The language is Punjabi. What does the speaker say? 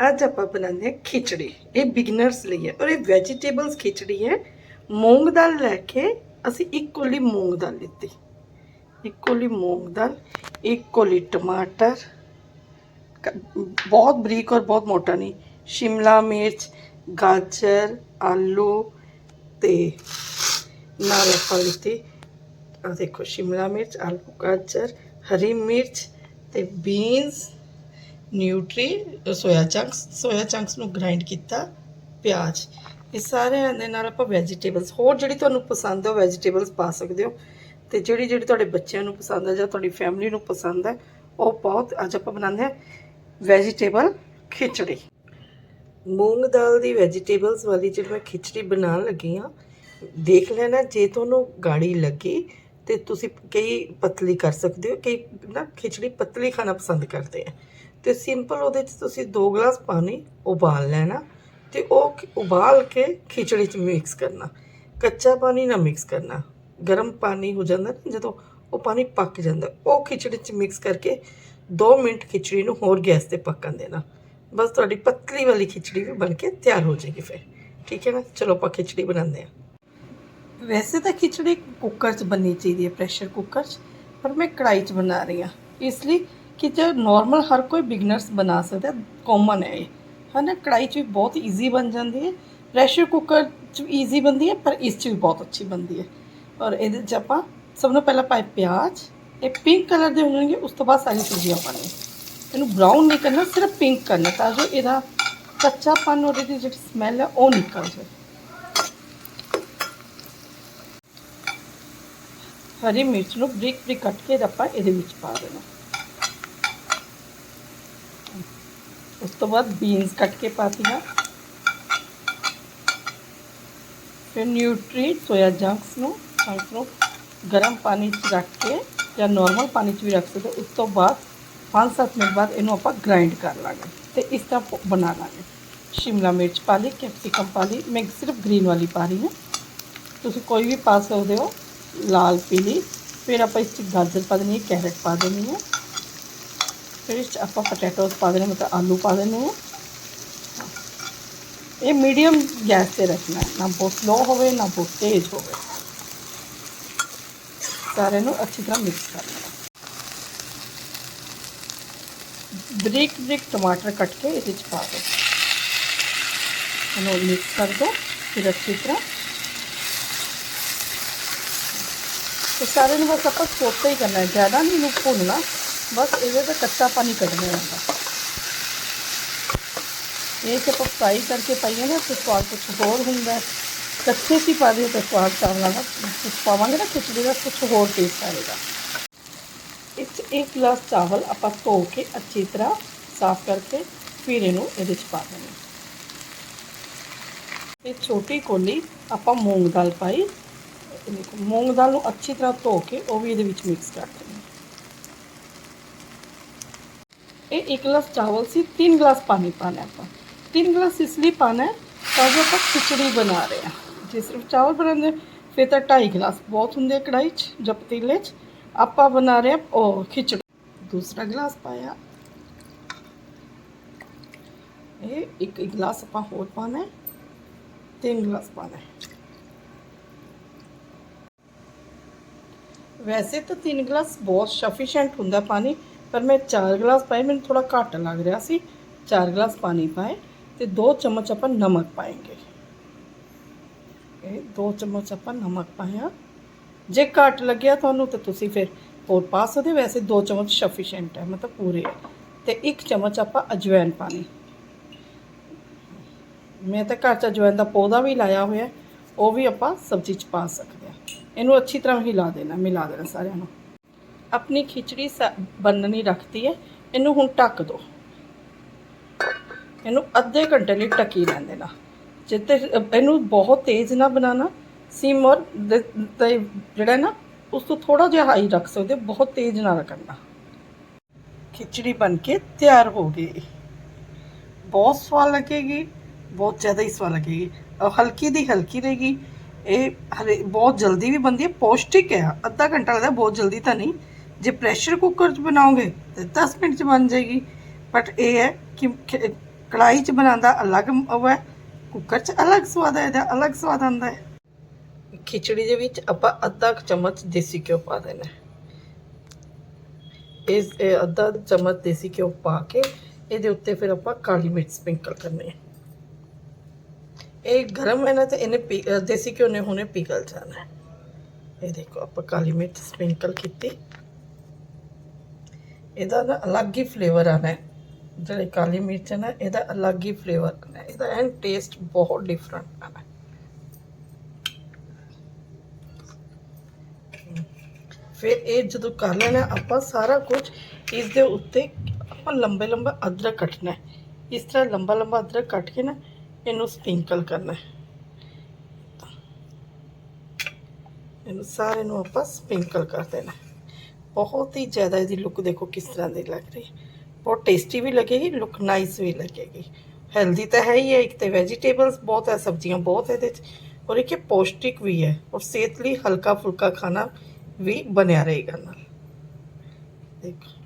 ਅੱਜ ਆਪਾਂ ਬਣਾਉਂਦੇ ਹਾਂ ਖਿਚੜੀ। ਇਹ ਬਿਗਨਰਸ ਲਈ ਹੈ ਔਰ ਇਹ ਵੈਜੀਟੇਬਲਸ ਖਿਚੜੀ ਹੈ। ਮੂੰਗ ਦਾਲ ਲੈ ਕੇ ਅਸੀਂ ਇੱਕ ਕੋਲੀ ਮੂੰਗ ਦਾਲ ਲਿੱਤੀ। ਇੱਕ ਕੋਲੀ ਮੂੰਗ ਦਾਲ, ਇੱਕ ਕੋਲੀ ਟਮਾਟਰ ਬਹੁਤ ਬਰੀਕ ਔਰ ਬਹੁਤ ਮੋਟਾ ਨਹੀਂ, ਸ਼ਿਮਲਾ ਮਿਰਚ, ਗਾਜਰ, ਆਲੂ ਤੇ ਨਾਲ ਆਪਾਂ ਲਿੱਤੀ ਆ ਦੇਖੋ ਸ਼ਿਮਲਾ ਮਿਰਚ, ਆਲੂ, ਗਾਜਰ, ਹਰੀ ਮਿਰਚ ਤੇ beans nutri, soya chunks soya chunks ਨੂੰ ਗ੍ਰਾਈਂਡ ਕੀਤਾ ਪਿਆਜ਼। ਇਹ ਸਾਰਿਆਂ ਦੇ ਨਾਲ ਆਪਾਂ ਵੈਜੀਟੇਬਲਸ ਹੋਰ ਜਿਹੜੀ ਤੁਹਾਨੂੰ ਪਸੰਦ ਹੈ ਉਹ ਵੈਜੀਟੇਬਲਸ ਪਾ ਸਕਦੇ ਹੋ। ਤੇ ਜਿਹੜੀ ਜਿਹੜੀ ਤੁਹਾਡੇ ਬੱਚਿਆਂ ਨੂੰ ਪਸੰਦ ਹੈ ਜਾਂ ਤੁਹਾਡੀ ਫੈਮਿਲੀ ਨੂੰ ਪਸੰਦ ਹੈ ਉਹ ਬਹੁਤ ਅੱਜ ਆਪਾਂ ਬਣਾਉਂਦੇ ਹਾਂ ਵੈਜੀਟੇਬਲ ਖਿਚੜੀ। ਮੂੰਗ ਦਾਲ ਦੀ ਵੈਜੀਟੇਬਲਸ ਵਾਲੀ ਜਿਹੜੀ ਮੈਂ ਖਿਚੜੀ ਬਣਾਉਣ ਲੱਗੀ ਆ ਦੇਖ ਲੈਣਾ ਜੇ ਤੁਹਾਨੂੰ ਗਾੜੀ ਲੱਗੀ ਤੇ ਤੁਸੀਂ ਕਈ ਪਤਲੀ ਕਰ ਸਕਦੇ ਹੋ, ਕਈ ਨਾ ਖਿਚੜੀ ਪਤਲੀ ਖਾਣਾ ਪਸੰਦ ਕਰਦੇ ਆ। ਤੇ ਸਿੰਪਲ ਉਹਦੇ ਚ ਤੁਸੀਂ 2 ਗਲਾਸ ਪਾਣੀ ਉਬਾਲ ਲੈਣਾ ਤੇ ਉਹ ਉਬਾਲ ਕੇ ਖਿਚੜੀ ਚ ਮਿਕਸ ਕਰਨਾ। ਕੱਚਾ ਪਾਣੀ ਨਾ ਮਿਕਸ ਕਰਨਾ। ਗਰਮ ਪਾਣੀ ਹੋ ਜਾਂਦਾ ਨਾ ਜਦੋਂ ਉਹ ਪਾਣੀ ਪੱਕ ਜਾਂਦਾ, ਉਹ ਖਿਚੜੀ ਚ ਮਿਕਸ ਕਰਕੇ 2 ਮਿੰਟ ਖਿਚੜੀ ਨੂੰ ਹੋਰ ਗੈਸ ਤੇ ਪੱਕਣ ਦੇਣਾ। ਬਸ ਤੁਹਾਡੀ ਪਤਲੀ ਵਾਲੀ ਖਿਚੜੀ ਵੀ ਬਣ ਕੇ ਤਿਆਰ ਹੋ ਜਾਏਗੀ ਫਿਰ। ਠੀਕ ਹੈ ਨਾ? ਚਲੋ ਆਪਾਂ ਖਿਚੜੀ ਬਣਾਉਂਦੇ ਹਾਂ। ਵੈਸੇ ਤਾਂ ਖਿਚੜੀ ਕੁੱਕਰ 'ਚ ਬਣਨੀ ਚਾਹੀਦੀ ਹੈ ਪ੍ਰੈਸ਼ਰ ਕੁੱਕਰ 'ਚ, ਪਰ ਮੈਂ ਕੜਾਈ 'ਚ ਬਣਾ ਰਹੀ ਹਾਂ। ਇਸ ਲਈ ਕਿ ਜੋ ਨਾਰਮਲ ਹਰ ਕੋਈ ਬਿਗਨਰਸ ਬਣਾ ਸਕਦਾ ਕਾਮਨ ਹੈ ਇਹ ਹੈ ਨਾ ਕੜਾਈ 'ਚ ਵੀ ਬਹੁਤ ਈਜ਼ੀ ਬਣ ਜਾਂਦੀ ਹੈ ਪ੍ਰੈਸ਼ਰ ਕੁੱਕਰ 'ਚ ਵੀ ਈਜ਼ੀ ਬਣਦੀ ਹੈ ਪਰ ਇਸ 'ਚ ਵੀ ਬਹੁਤ ਅੱਛੀ ਬਣਦੀ ਹੈ ਔਰ ਇਹਦੇ 'ਚ ਆਪਾਂ ਸਭ ਤੋਂ ਪਹਿਲਾਂ ਪਾਏ ਪਿਆਜ਼ ਇਹ ਪਿੰਕ ਕਲਰ ਦੇ ਹੋ ਜਾਣਗੇ ਉਸ ਤੋਂ ਬਾਅਦ ਸਾਰੀ ਸਬਜ਼ੀਆਂ ਪਾਣੀ ਇਹਨੂੰ ਬਰਾਊਨ ਨਹੀਂ ਕਰਨਾ ਸਿਰਫ ਪਿੰਕ ਕਰਨਾ ਤਾਂ ਜੋ ਇਹਦਾ ਕੱਚਾਪਨ ਔਰ ਇਹਦੀ ਜਿਹੜੀ ਸਮੈਲ ਹੈ ਉਹ ਨਿਕਲ ਜਾਏ ਹਰੀ ਮਿਰਚ ਨੂੰ ਬਰੀਕ ਬਰੀਕ ਕੱਟ ਕੇ ਆਪਾਂ ਇਹਦੇ ਵਿੱਚ ਪਾ ਦੇਣਾ ਉਸ ਤੋਂ ਬਾਅਦ ਬੀਨਸ ਕੱਟ ਕੇ ਪਾਤੀਆਂ ਫਿਰ ਨਿਊਟਰੀ ਸੋਇਆ ਜੰਕਸ ਨੂੰ ਜੰਕਸ ਨੂੰ ਗਰਮ ਪਾਣੀ 'ਚ ਰੱਖ ਕੇ ਜਾਂ ਨਾਰਮਲ ਪਾਣੀ 'ਚ ਵੀ ਰੱਖ ਸਕਦੇ ਹੋ। ਉਸ ਤੋਂ ਬਾਅਦ 5-7 ਮਿੰਟ ਬਾਅਦ ਇਹਨੂੰ ਆਪਾਂ ਗ੍ਰਾਈਂਡ ਕਰ ਲਾਂਗੇ ਤੇ ਇਸ ਤਰ੍ਹਾਂ ਪ- ਬਣਾ ਲਾਂਗੇ ਸ਼ਿਮਲਾ ਮਿਰਚ ਪਾ ਲਈ ਕੈਪਸਿਕਮ ਪਾ ਲਈ ਮੈਂ ਸਿਰਫ ਗ੍ਰੀਨ ਵਾਲੀ ਪਾ ਰਹੀ ਹਾਂ ਤੁਸੀਂ ਕੋਈ ਵੀ ਪਾ ਸਕਦੇ ਹੋ ਲਾਲ ਪੀਲੀ ਫਿਰ ਆਪਾਂ ਇਸ 'ਚ ਗਾਜਰ ਪਾ ਦੇਣੀ ਹੈ ਕੈਰਟ ਪਾ ਦੇਣੀ ਹੈ ਫਿਰ ਇਸ 'ਚ ਆਪਾਂ ਪੋਟੈਟੋਸ ਪਾ ਦੇਣੇ ਮਤਲਬ ਆਲੂ ਪਾ ਦੇਣੇ ਹੈ ਇਹ ਮੀਡੀਅਮ ਗੈਸ ਤੇ ਰੱਖਣਾ ਹੈ ਨਾ ਬਹੁਤ ਸਲੋ ਹੋਵੇ ਨਾ ਬਹੁਤ ਤੇਜ਼ ਹੋਵੇ ਸਾਰੇ ਨੂੰ ਅੱਛੀ ਤਰ੍ਹਾਂ ਮਿਕਸ ਕਰ ਲੈਣਾ ਬਰੀਕ ਬਰੀਕ ਟਮਾਟਰ ਕੱਟ ਕੇ ਇਹਦੇ ਵਿੱਚ ਪਾ ਦਿਓ ਇਹਨੂੰ ਮਿਕਸ ਕਰ ਦਿਓ ਫਿਰ ਅੱਛੀ ਤਰ੍ਹਾਂ ਤੇ ਸਾਰੇ ਨੂੰ ਬਸ ਇਹਦੇ ਤੇ ਕੱਚਾ ਪਾਣੀ ਕੱਢਣਾ ਹੁੰਦਾ ਇਹ ਜੇ ਆਪਾਂ ਫਰਾਈ ਕਰਕੇ ਪਾਈਏ ਨਾ, ਤੇ ਸਵਾਦ ਕੁਛ ਹੋਰ ਹੁੰਦਾ ਕੱਚੇ ਸੀ ਪਾ ਦਿਓ ਤਾਂ ਸਵਾਦ ਚਾਵਲਾਂ ਦਾ ਕੁਛ ਪਾਵਾਂਗੇ ਨਾ, ਖਿਚੜੀ ਦਾ ਕੁਛ ਹੋਰ ਟੇਸਟ ਆਏਗਾ। ਇਸ 'ਚ ਇੱਕ ਗਲਾਸ ਚਾਵਲ ਆਪਾਂ ਧੋ ਕੇ ਅੱਛੀ ਤਰ੍ਹਾਂ ਸਾਫ਼ ਕਰਕੇ ਫਿਰ ਇਹਨੂੰ ਇਹਦੇ 'ਚ ਪਾ ਦੇਣਾ ਇਹ ਛੋਟੀ ਕੋਲੀ ਆਪਾਂ ਮੂੰਗ ਦਾਲ ਪਾਈ। ਮੂੰਗ ਦਾਲ ਨੂੰ ਅੱਛੀ ਤਰ੍ਹਾਂ ਧੋ ਕੇ ਉਹ ਵੀ ਇਹਦੇ ਵਿੱਚ ਮਿਕਸ ਕਰ ਦੇਣਾ ਇਹ ਇੱਕ ਗਲਾਸ ਚਾਵਲ ਸੀ ਤਿੰਨ ਗਲਾਸ ਪਾਣੀ ਪਾਣਾ ਆਪਾਂ ਤਿੰਨ ਗਲਾਸ ਇਸ ਲਈ ਪਾਣਾ ਹੈ ਤਾਂ ਜੋ ਆਪਾਂ ਖਿਚੜੀ ਬਣਾ ਰਹੇ ਹਾਂ ਜੇ ਸਿਰਫ ਚਾਵਲ ਬਣਾਉਂਦੇ ਫਿਰ ਤਾਂ 2.5 ਗਲਾਸ ਬਹੁਤ ਹੁੰਦੇ ਆ ਕੜਾਈ 'ਚ ਜਾਂ ਪਤੀਲੇ 'ਚ ਆਪਾਂ ਬਣਾ ਰਹੇ ਹਾਂ ਉਹ ਖਿਚੜੀ ਦੂਸਰਾ ਗਲਾਸ ਪਾਇਆ ਇਹ ਇੱਕ ਇੱਕ ਗਲਾਸ ਆਪਾਂ ਹੋਰ ਪਾਣਾ ਹੈ ਤਿੰਨ ਗਲਾਸ ਪਾਣਾ ਹੈ ਵੈਸੇ ਤਾਂ ਪਰ ਮੈਂ 4 ਗਲਾਸ ਪਾਏ, ਮੈਨੂੰ ਥੋੜਾ ਘੱਟ ਲੱਗ ਰਿਹਾ ਸੀ। 4 ਗਲਾਸ ਪਾਣੀ ਪਾਏ ਤੇ 2 ਚਮਚ ਆਪਾਂ ਨਮਕ ਪਾएंगे ਇਹ 2 ਚਮਚ ਆਪਾਂ ਨਮਕ ਪਾਇਆ ਜੇ ਘੱਟ ਲੱਗਿਆ ਤੁਹਾਨੂੰ ਤਾਂ ਤੁਸੀਂ ਫਿਰ ਹੋਰ ਪਾ ਸਕਦੇ ਹੋ। ਵੈਸੇ 2 ਚਮਚ ਸਫੀਸ਼ੀਐਂਟ ਹੈ, ਮਤਲਬ ਪੂਰੇ। ਹੈ ਤੇ 1 ਚਮਚ ਆਪਾਂ ਅਜਵਾਇਣ ਪਾਣੀ। ਮੈਂ ਤਾਂ ਘਰ 'ਚ ਅਜਵਾਇਣ ਦਾ ਪੌਦਾ ਵੀ ਲਾਇਆ ਹੋਇਆ ਉਹ ਵੀ ਆਪਾਂ ਸਬਜ਼ੀ 'ਚ ਪਾ ਸਕਦੇ ਹਾਂ। ਇਹਨੂੰ ਅੱਛੀ ਤਰ੍ਹਾਂ ਹਿਲਾ ਦੇਣਾ, ਮਿਲਾ ਦੇਣਾ ਸਾਰਿਆਂ ਨੂੰ। ਆਪਣੀ ਖਿਚੜੀ ਬੰਨਣੀ ਬਣਨੀ ਰੱਖਤੀ ਹੈ। ਇਹਨੂੰ ਹੁਣ ਢੱਕ ਦਿਓ ਇਹਨੂੰ ਅੱਧੇ ਘੰਟੇ ਲਈ ਢੱਕੀ ਰਹਿਣ ਦੇਣਾ। ਜਿੱਤੇ ਇਹਨੂੰ ਬਹੁਤ ਤੇਜ਼ ਨਾ ਬਣਾਉਣਾ। ਸਿਮ ਔਰ ਤੇ ਜਿਹੜਾ ਨਾ ਉਸ ਤੋਂ ਥੋੜਾ ਜਿਹਾ ਹਾਈ ਰੱਖ ਸਕਦੇ ਹੋ, ਬਹੁਤ ਤੇਜ਼ ਨਾ ਕਰਨਾ। ਖਿਚੜੀ ਬਣ ਕੇ ਤਿਆਰ ਹੋ ਗਈ। ਬਹੁਤ ਸਵਾਦ ਲੱਗੇਗੀ ਬਹੁਤ ਜ਼ਿਆਦਾ ਹੀ ਸਵਾਦ ਲੱਗੇਗੀ। ਹਲਕੀ ਦੀ ਹਲਕੀ ਰਹੇਗੀ। ਇਹ ਹਲੇ ਬਹੁਤ ਜਲਦੀ ਵੀ ਬਣਦੀ ਹੈ ਪੌਸ਼ਟਿਕ ਹੈ। ਅੱਧਾ ਘੰਟਾ ਲੱਗਦਾ ਬਹੁਤ ਜਲਦੀ ਤਾਂ ਨਹੀਂ। ਜੇ ਪ੍ਰੈਸ਼ਰ ਕੁੱਕਰ 'ਚ ਬਣਾਓਗੇ ਤੇ 10 ਮਿੰਟ 'ਚ ਬਣ ਜਾਏਗੀ। ਬਟ ਇਹ ਹੈ ਕਿ ਕੜਾਈ 'ਚ ਬਣਾਉਂਦਾ ਅਲੱਗ ਉਹ ਹੈ ਕੁੱਕਰ 'ਚ ਅਲੱਗ ਸਵਾਦ ਹੈ ਇਹਦਾ ਅਲੱਗ ਸਵਾਦ ਆਉਂਦਾ ਹੈ। ਖਿਚੜੀ ਦੇ ਵਿੱਚ ਆਪਾਂ ਅੱਧਾ ਚਮਚ ਦੇਸੀ ਘਿਓ ਪਾ ਦੇਣਾ ਇਸ ਅੱਧਾ ਚਮਚ ਦੇਸੀ ਘਿਓ ਪਾ ਕੇ ਇਹਦੇ ਉੱਤੇ ਫਿਰ ਆਪਾਂ ਕਾਲੀ ਮਿਰਚ ਸਪਿੰਕਲ ਕਰਨੀ ਹੈ। ਇਹ ਗਰਮ ਹੈ ਨਾ ਤੇ ਇਹਨੇ ਦੇਸੀ ਘਿਓ ਨੇ ਹੁਣੇ ਪਿਘਲ ਜਾਣਾ ਇਹ ਦੇਖੋ ਆਪਾਂ ਕਾਲੀ ਮਿਰਚ ਸਪਿੰਕਲ ਕੀਤੀ। ਇਹਦਾ ਨਾ ਅਲੱਗ ਹੀ ਫਲੇਵਰ ਆਣਾ ਹੈ। ਜਿਹੜੀ ਕਾਲੀ ਮਿਰਚ ਹੈ ਨਾ, ਇਹਦਾ ਅਲੱਗ ਹੀ ਫਲੇਵਰ ਆਣਾ ਇਹਦਾ ਐਨ ਟੇਸਟ ਬਹੁਤ ਡਿਫਰੈਂਟ ਆਣਾ ਫਿਰ ਇਹ ਜਦੋਂ ਕਰ ਲੈਣਾ, ਆਪਾਂ ਸਾਰਾ ਕੁਝ ਇਸ ਦੇ ਉੱਤੇ ਆਪਾਂ ਲੰਬੇ ਲੰਬਾ ਅਦਰਕ ਕੱਟਣਾ ਇਸ ਤਰ੍ਹਾਂ ਲੰਬਾ ਲੰਬਾ ਅਦਰਕ ਕੱਟ ਕੇ ਨਾ, ਇਹਨੂੰ ਸਪਿੰਕਲ ਕਰਨਾ ਇਹਨੂੰ ਸਾਰੇ ਨੂੰ ਆਪਾਂ ਸਪਿੰਕਲ ਕਰ ਦੇਣਾ ਬਹੁਤ ਹੀ ਜ਼ਿਆਦਾ ਇਹਦੀ ਲੁੱਕ ਦੇਖੋ ਕਿਸ ਤਰ੍ਹਾਂ ਦੀ ਲੱਗ ਰਹੀ। ਹੈ ਬਹੁਤ ਟੇਸਟੀ ਵੀ ਲੱਗੇਗੀ ਲੁੱਕ ਨਾਈਸ ਵੀ ਲੱਗੇਗੀ। ਹੈਲਦੀ ਤਾਂ ਹੈ ਹੀ ਹੈ, ਇੱਕ ਤੇ ਵੈਜੀਟੇਬਲਸ ਬਹੁਤ ਹੈ, ਸਬਜ਼ੀਆਂ ਬਹੁਤ ਹੈ ਇਹਦੇ 'ਚ। ਔਰ ਇੱਕ ਇਹ ਪੌਸ਼ਟਿਕ ਵੀ ਹੈ, ਔਰ ਸਿਹਤ ਲਈ ਹਲਕਾ ਫੁਲਕਾ ਖਾਣਾ ਵੀ ਬਣਿਆ ਰਹੇਗਾ ਨਾਲ। ਦੇਖੋ।